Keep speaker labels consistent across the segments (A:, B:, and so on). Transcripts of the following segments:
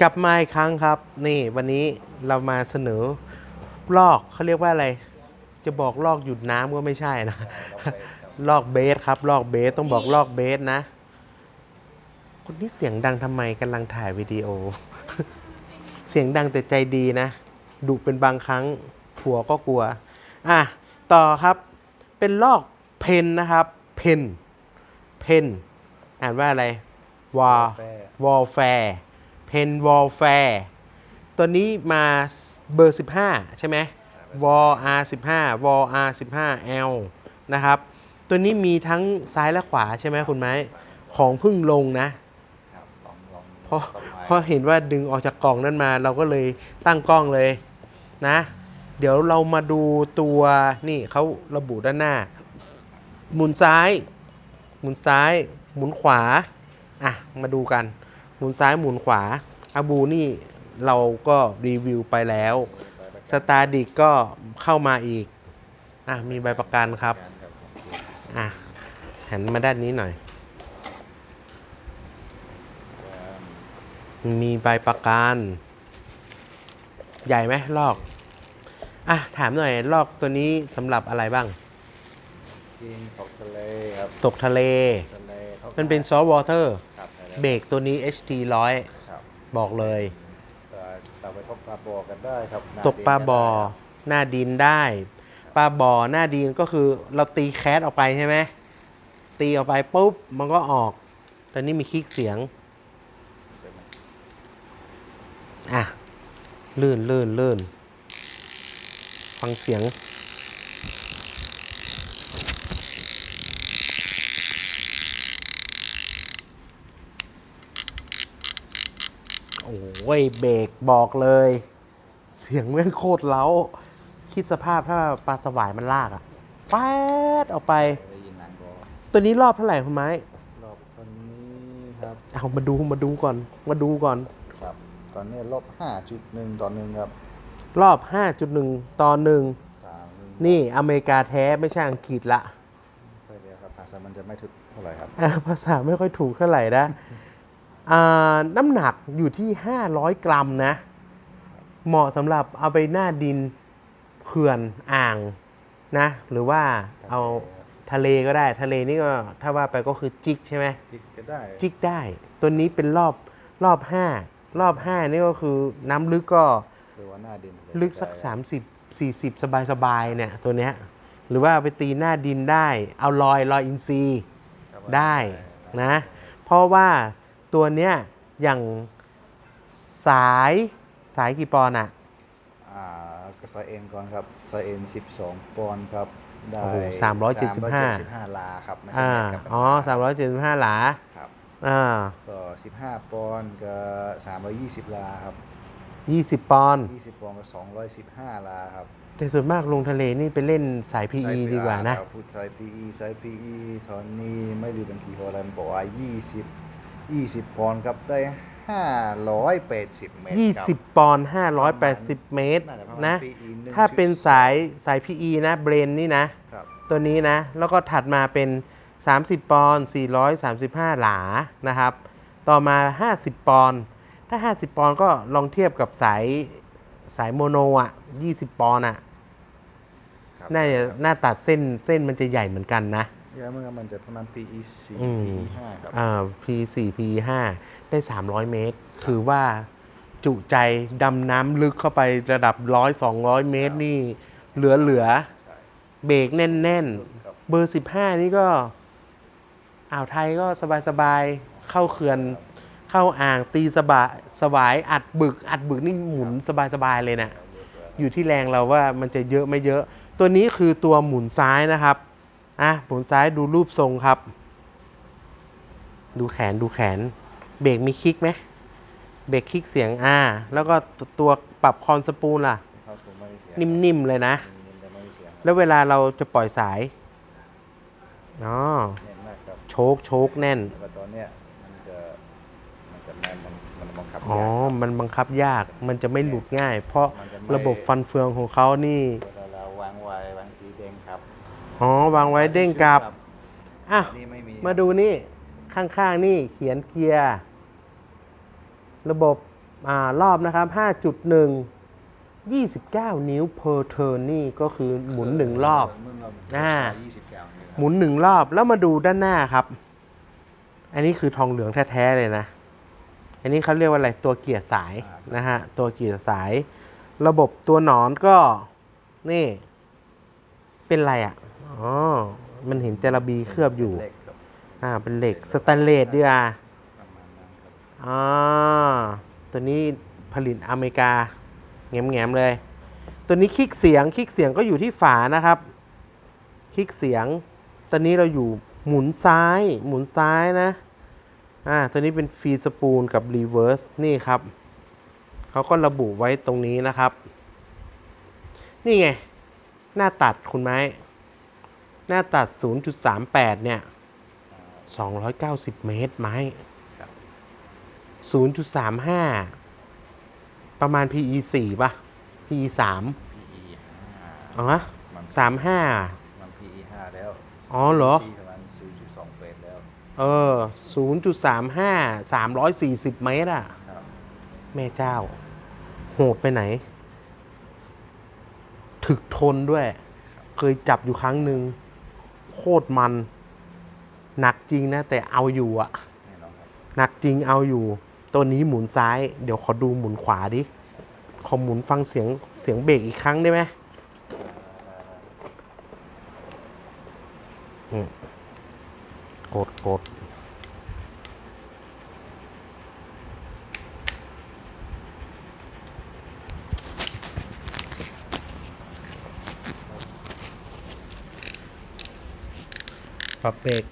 A: กลับมาอีกครั้งครับ นี่วันนี้เรามาเสนอลอกเขาเรียกว่าอะไร จะบอกลอกหยุดน้ำก็ไม่ใช่นะลอกเบสครับลอกเบสต้องบอกลอกเบสนะคนนี้เสียงดังทำไมกำลังถ่ายวิดีโอ เสียงดังแต่ใจดีนะดุเป็นบางครั้งผัวก็กลัว อะ ต่อครับเป็นลอกเพนนะครับ เพนเพนอ่านว่าอะไรวอ
B: Warfare
A: วอลแฟร์ เพนวอลแฟร์ตัวนี้มาเบอร์ 15 ใช่ไหมวอ R15 วอ R15L นะครับ ตัวนี้มีทั้งซ้ายและขวาใช่ไหมคุณไม้ ของเพึ่งลงนะ
B: ครับลองลอง
A: เพราะ
B: ต้นไม้
A: เพราะเห็นว่าดึงออกจากกล่องนั้นมา เราก็เลยตั้งกล้องเลยนะ เดี๋ยวเรามาดูตัวนี่เขาระบุด้านหน้า หมุนซ้าย หมุนซ้าย หมุนขวา อะ มาดูกัน หมุนซ้ายหมุนขวาอาบูนี่เราก็รีวิวไปแล้ว สตาร์ดิกก็เข้ามาอีก อะ มีใบประกันครับ
B: ครับโอเค
A: อะ หันมาด้านนี้หน่อย มีใบประกันใหญ่ไหมลอก อะ ถามหน่อย ลอกตัวนี้สำหรับอะไรบ้าง
B: กินตกทะเลครับ
A: ตกทะเล
B: ทะเลขา
A: มันเป็นซอฟต์วอเตอร์
B: ครับทะล
A: เบรกตัวนี้ HT
B: ครับ
A: 100บอกเลย
B: แต่แต่ไปตกปลาบอกันได้ครับหน้
A: ตกปลา
B: ดิน
A: บอ
B: ได้
A: หน้าดินได้ ปลาบอหน้าดินก็คือเราตีแคสออกไปใช่ไหมตีออกไปปุ๊บมันก็ออก ตอนนี้มีคลิกเสียง
B: ได้ไหม
A: อะ ลื่นลื่นลื่น ฟังเสียง โอ้ยเบรกบอกเลย เสียงแม่งโคตรเล้า คิดสภาพถ้าปลาสวายมันลากอะแป๊ดออกไป
B: ได้ยินนางบอ
A: ตัวนี้รอบเท่าไหร่คุณไม้
B: รอบตอนนี้ครับ
A: เอามาดูมาดูก่อน มาดูก่อน
B: ครับ ตอนนี้ลบห้าจุดหนึ่งต่อหนึ่งครับ
A: รอบ 5.1ต่อหนึ่ง
B: ตามหนึ่ง
A: นี่อเมริกาแท้ไม่ใช่อังกฤษละ
B: ใช่แล้วครับภาษามันจะไม่ถึกเท่าไหร่ครับ
A: อ่าภาษาไม่ค่อยถูกเท่าไหร่นะอ่า น้ำหนักอยู่ที่ 500 กรัมนะ เหมาะสำหรับเอาไปหน้าดินเขื่อนอ่างนะ หรือว่าเอาทะเลก็ได้ทะเลนี่ก็ถ้าว่าไปก็คือจิกใช่ไหม
B: จิกก็ได้
A: จิกได้ ตัวนี้เป็นรอบรอบ 5 รอบ 5 นี่ก็คือน้ำลึกก็
B: หรือว่าหน้าดิน
A: ลึกสัก
B: ได้
A: 30 40 สบายๆเนี่ยตัวเนี้ยหรือว่าเอาไปตีหน้าดินได้ เอาลอยลอยอินซีย์
B: ครับ
A: ได้นะ เพราะว่า ตัวเนี้ยอย่างสายสายกี่ปอนด์อะ
B: อ่าก็ซอยเอ็นก่อนครับซอยเอ็นสิบสองปอนด์ครับได้
A: โอ้โห375
B: 375ลาครับไม่ใช่
A: อ่า
B: แม็กครับ
A: อ๋อ375หลา
B: ครับ
A: อ่า
B: ก็สิบห้าปอนด์ก็สามร้อยยี่สิบลาครับ
A: 20ปอนด์
B: ยี่สิบปอนด์ก็สองร้อยสิบห้าลาครับ
A: แต่ส่วนมากลงทะเลนี่ไปเล่นสาย PE ดีกว่านะ
B: พูดไซส์ PE ไซส์ PE ตอนนี้ไม่รู้เป็นกี่ปอนด์บอกว่ายี่สิบ ยี่สิบปอนด์ครับได้ห้าร้อยแปดสิบเมตรครับ
A: 20ปอนด์580 เมตร
B: น่าจะประมาณ
A: นะ
B: PE 1.2
A: ถ้าเป็นสายสาย PE นะเบรนนี่นะ
B: ครับ
A: ตัวนี้นะ แล้วก็ถัดมาเป็น 30 ปอนด์435 หลานะครับ ต่อมา 50 ปอนด์ถ้า 50 ปอนด์ก็ลองเทียบกับสายสายโมโนอะ 20 ปอนด์อะ
B: ครับ
A: น่าจะหน้าตัดเส้นเส้นมันจะใหญ่เหมือนกันนะ
B: เยอะมากมันจะประมาณ PE 4
A: อืม
B: PE 5ครับ
A: อ่า P4 P5 ได้ 300 เมตร ถือว่าจุใจดำน้ำลึกเข้าไประดับ 100 200 เมตรนี่เหลือเหลือ
B: ใช่
A: เบรกแน่น
B: ครับ
A: ๆ เบอร์ 15 นี่ก็อ่าวไทยก็สบายๆ เข้าเขื่อน เข้าอ่างตีสบายสวายอัดบึก อัดบึกนี่หมุนสบายๆเลยนะ อยู่ที่แรงเราว่ามันจะเยอะไม่เยอะ ตัวนี้คือตัวหมุนซ้ายนะครับ อะหมุนซ้ายดูรูปทรงครับ ดูแขนดูแขน เบรกมีคลิกไหมเบรกคลิกเสียงอ่าแล้วก็ตัวปรับคอนสปูลล่ะ
B: เข้าสู่ไม่เสียง
A: นิ่มๆเลยนะ
B: นิ่มๆแต่ไม่เสียง
A: แล้วเวลาเราจะปล่อยสายอ๋อ
B: แน่นมากครับ
A: โชกโชกแน่น
B: แล้วก็ตอนเนี้ยมันจะมันจะแน่นมันมันบังคับ
A: อ๋อ
B: ยาก
A: มันบังคับยากมันจะไม่หลุดง่าย เพราะ
B: มันจะไม่
A: ระบบฟันเฟืองของเขานี่ อ๋อ วางไว้เด้งกลับ อะ
B: นี่ไม่มี
A: มาดูนี่ ข้างๆ นี่เขียนเกียร์ ระบบอ่ารอบนะครับ 5.1 29 นิ้ว per turn นี่ก็คือหมุนหนึ่งรอบ
B: มึงเรา
A: อ่า
B: ยี่สิบแก้วนี่ครับ
A: หมุนหนึ่งรอบแล้วมาดูด้านหน้าครับ อันนี้คือทองเหลืองแท้ๆเลยนะ อันนี้เขาเรียกว่าอะไรตัวเกียร์สายนะฮะ ตัวเกียร์สาย ระบบตัวหนอนก็ นี่ เป็นอะไรอะ อ๋อ มันเห็นจระบีเคลือบอยู่
B: เล็กครับ
A: อ่า เป็นเหล็กสแตนเลสดีอะ
B: ประมาณนั้นครับ
A: อ่าตัวนี้ผลิตอเมริกาแง้มๆเลย ตัวนี้คลิกเสียง คลิกเสียงก็อยู่ที่ฝานะครับ คลิกเสียง ตอนนี้เราอยู่หมุนซ้าย หมุนซ้ายนะ อ่า ตัวนี้เป็นฟรีสปูลกับรีเวิร์สนี่ครับ เขาก็ระบุไว้ตรงนี้นะครับ นี่ไง หน้าตัดคุณไม้ หน้าตัด 0.38 เนี่ย 290 เมตรไม้
B: ครับ
A: 0.35 ประมาณ PE 4ป่ะ PE 3
B: PE ห้า
A: อ๋อ
B: มัน
A: 35
B: มัน PE ห้าแล้ว
A: อ๋อเหรอ
B: CC ประมาณศูนย์จุดสองเปแล้ว
A: เออ 0.35 340 เมตรอะ
B: ครับ
A: แม่เจ้า โหดไปไหน ถึกทนด้วย เคยจับอยู่ครั้งหนึ่ง โคตรมัน หนักจริงนะ แต่เอาอยู่อะ
B: แน่นอนครับ
A: หนักจริงเอาอยู่ ตัวนี้หมุนซ้าย เดี๋ยวขอดูหมุนขวาดิ ขอหมุนฟังเสียงเสียงเบรกอีกครั้งได้ไหมอืมกดกด ปรับเบรก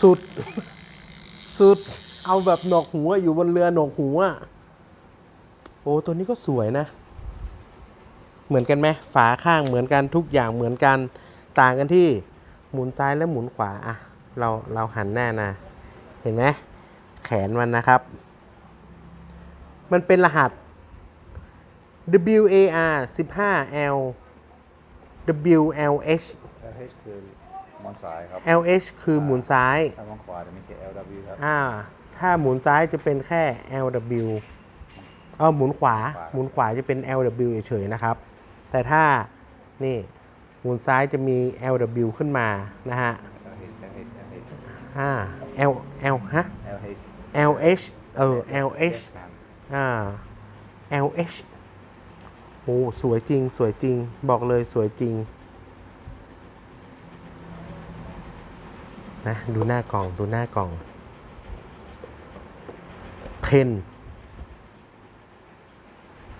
A: สุด สุด เอาแบบหนวกหัวอยู่บนเรือหนวกหัว โอ้ตัวนี้ก็สวยนะ เหมือนกันไหมฝาข้างเหมือนกันทุกอย่างเหมือนกัน ต่างกันที่หมุนซ้ายและหมุนขวาอะเราเราหันหน้านะ เห็นไหมแขนมันนะครับ มันเป็นรหัส WAR 15L WLH
B: LH คือมอนสายครับ
A: LH คือหมุนซ้าย
B: ถ้ามองขวาจะมีแค่ LW ครับ
A: อ่า ถ้าหมุนซ้ายจะเป็นแค่ LW เออหมุนขวา
B: ขวา
A: หมุนขวาจะเป็น LW เฉยๆนะครับ แต่ถ้านี่หมุนซ้ายจะมี LW ขึ้นมานะฮะ
B: LH LH LH
A: อ่า L L ฮะ
B: LH
A: LH เออ LH
B: ครับ
A: อ่า LH โอ้สวยจริง สวยจริง บอกเลยสวยจริง นะ ดูหน้ากล่อง ดูหน้ากล่อง เพน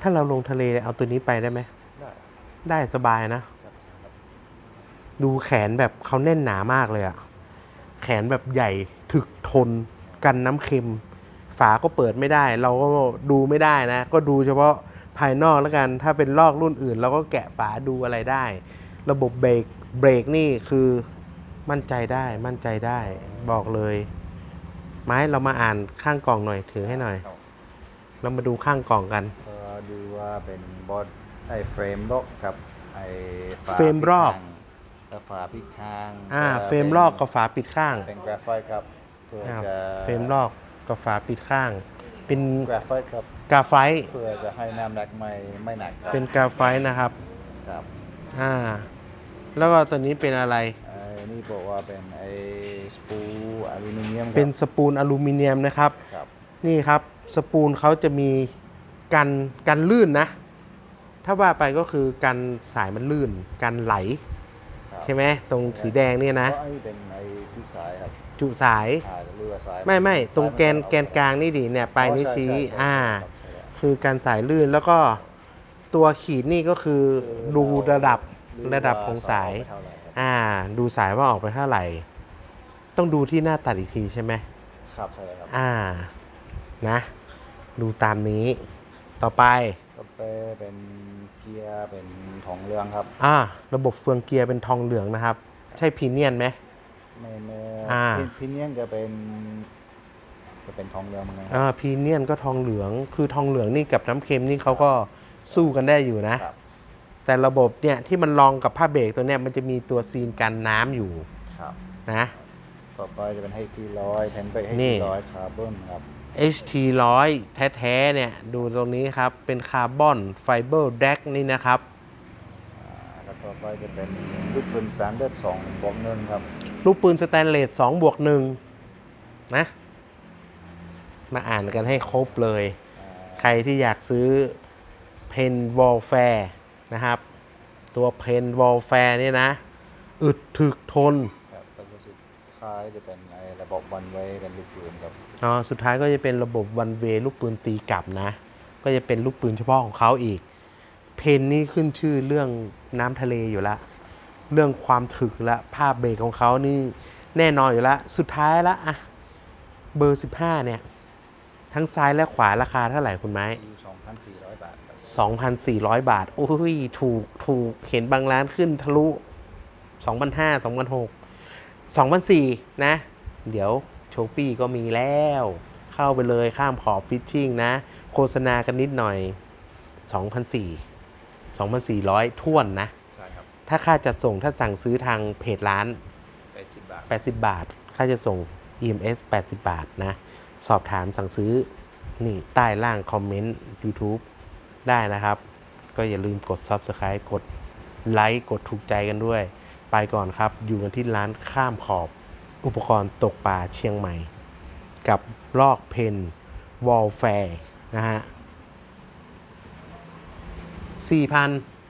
A: ถ้าเราลงทะเลเอาตัวนี้ไปได้ไหม
B: ได้
A: ได้สบายนะ
B: ครับครับ
A: ดูแขนแบบเขาแน่นหนามากเลยอะแขนแบบใหญ่ถึกทน กันน้ำเค็ม ฝาก็เปิดไม่ได้ เราก็ดูไม่ได้นะ ก็ดูเฉพาะ ภายนอกแล้วกัน ถ้าเป็นลอกรุ่นอื่น เราก็แกะฝาดูอะไรได้ ระบบเบรกเบรกนี่คือมั่นใจได้มั่นใจได้ บอกเลย ไม้เรามาอ่านข้างกล่องหน่อยถือให้หน่อย
B: ครับ
A: เรามาดูข้างกล่องกัน
B: ก็ดูว่าเป็นบอดไอ้เฟรมล็อกกับไอ้ฝา
A: เฟรมรอบ
B: ปิดข้างและฝาพิดข้าง
A: อ่า
B: จะ
A: เฟรมลอกกับฝาปิดข้าง
B: เป็นกราไฟต์ครับเพื่อ
A: อ่า
B: จะ
A: เฟรมลอกกับฝาปิดข้าง เป็น
B: กราไฟต์ครับ
A: กาไฟต์
B: เพื่อจะให้น้ำหนักไม่ไม่หนักครับ
A: เป็นกาไฟต์นะครับ
B: ครับ
A: อ่าแล้วก็ตัวนี้เป็นอะไร
B: ไอ้นี่บอกว่าเป็นไอ้สปูอลูมิเนียมครับ
A: เป็นสปูนอลูมิเนียมนะครับ
B: ครับ
A: นี่ครับสปูนเขาจะมีกันกันลื่นนะ ถ้าว่าไปก็คือกันสายมันลื่นกันไหล
B: ครับ
A: ใช่ไหมตรงสีแดงเนี่ยนะ
B: เพราะไอ้เป็นไอ้ที่สายครับ
A: จุสาย
B: อ่าเรือสาย
A: ไม่ไม่ตรง
B: สาย
A: แกน
B: มัจะ
A: แกนกลางนี่ดิเนี่ยปลายนิ้วชี้
B: ใช่ใช่ใช่
A: อ่า
B: ครับใช่ครับ
A: คือการสายลื่นแล้วก็ตัวขีดนี่ก็คือดูระดับ
B: ดู
A: ระดับของสาย
B: ว่เท่าไหร่ครับ
A: อ่า ดูสายว่าออกไปเท่าไหร่ ต้องดูที่หน้าตัดอีกทีใช่ไหม
B: ครับใช่ครับ
A: อ่า นะ ดูตามนี้ ต่อไป
B: ก็เป็นเกียร์เป็นทองเหลืองครับ
A: อ่า ระบบเฟืองเกียร์เป็นทองเหลืองนะครับ ใช่พีเนียนไหม
B: ไม่ไม่
A: อ่า
B: พิพิเนียนจะเป็น จะเป็นทองเหลืองเหมือนกันค
A: อ่า
B: รับ
A: พีเนียนก็ทองเหลือง คือทองเหลืองนี่กับน้ำเค็มนี่เขาก็สู้กันได้อยู่นะ
B: ครับ
A: แต่ระบบเนี่ยที่มันรองกับผ้าเบรกตัวเนี้ยมันจะมีตัวซีนกันน้ำอยู่
B: ครับ
A: นะ
B: ต่อไปจะเป็น HT ร้อยแผ่นเบรก
A: นี่
B: HT ร้อยคาร์บอนครับ
A: HT 100แท้ๆเนี่ยดูตรงนี้ครับ เป็นคาร์บอนไฟเบอร์แดกนี่นะครับ
B: อ่าแล้วต่อไปจะเป็นลูกปืนสแตนดาร์ดสองบวกหนึ่งครับ
A: ลูกปืนสแตนเลส2บวก1นะ มาอ่านกันให้ครบเลย
B: อ่า
A: ใครที่อยากซื้อเพนวอลแฟร์นะครับ ตัวเพนวอลแฟร์เนี่ยนะ อึดถึกทน
B: ครับแล้วก็สุดท้ายจะเป็นไอ้ระบบวันไว้เป็นลูกปืนครับ
A: อ๋อสุดท้ายก็จะเป็นระบบวันเวลูกปืนตีกลับนะ ก็จะเป็นลูกปืนเฉพาะของเขาอีก เพนนี่ขึ้นชื่อเรื่องน้ำทะเลอยู่ละ เรื่องความถึกละภาพเบรกของเขานี่แน่นอนอยู่ละสุดท้ายละอะเบอร์ 15 เนี่ย ทั้งซ้ายและขวาราคาเท่าไหร่คุณไม้
B: อยู่2,400 บาทครับ
A: 2,400 บาท โอ้ยถูกถูกเห็นบางร้านขึ้นทะลุ2,500 2,600 2,400 นะ เดี๋ยวโชปี้ก็มีแล้ว เข้าไปเลยข้ามขอบฟิชชิ่งนะ โฆษณากันนิดหน่อย 2,400 2,400 ท่วนนะ
B: ใช่ครับ
A: ถ้าค่าจัดส่งถ้าสั่งซื้อทางเพจร้าน
B: 80 บาท
A: 80 บาท ค่าจะส่ง EMS 80 บาทนะ สอบถามสั่งซื้อนี่ใต้ล่างคอมเมนต์ YouTube ได้นะครับ ก็อย่าลืมกด Subscribe กดไลค์กดถูกใจกันด้วย ไปก่อนครับ อยู่กันที่ร้านข้ามขอบ อุปกรณ์ตกปลาเชียงใหม่ กับลอกเพนวอลแฟร์นะฮะ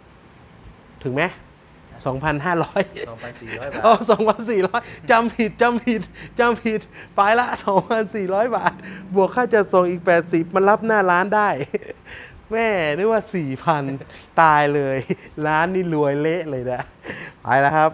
A: 4,000ถึงไหม 2,500
B: 2,400 บาท
A: อ๋อสองพันสี่ร้อยจำผิด จำผิด จำผิด ไปละสองพันสี่ร้อยบาท บวกค่าจัดส่งอีกแปดสิบมันรับหน้าร้านได้ แม่นึกว่าสี่พันตายเลย ร้านนี่รวยเละเลยนะ ไปแล้วครับ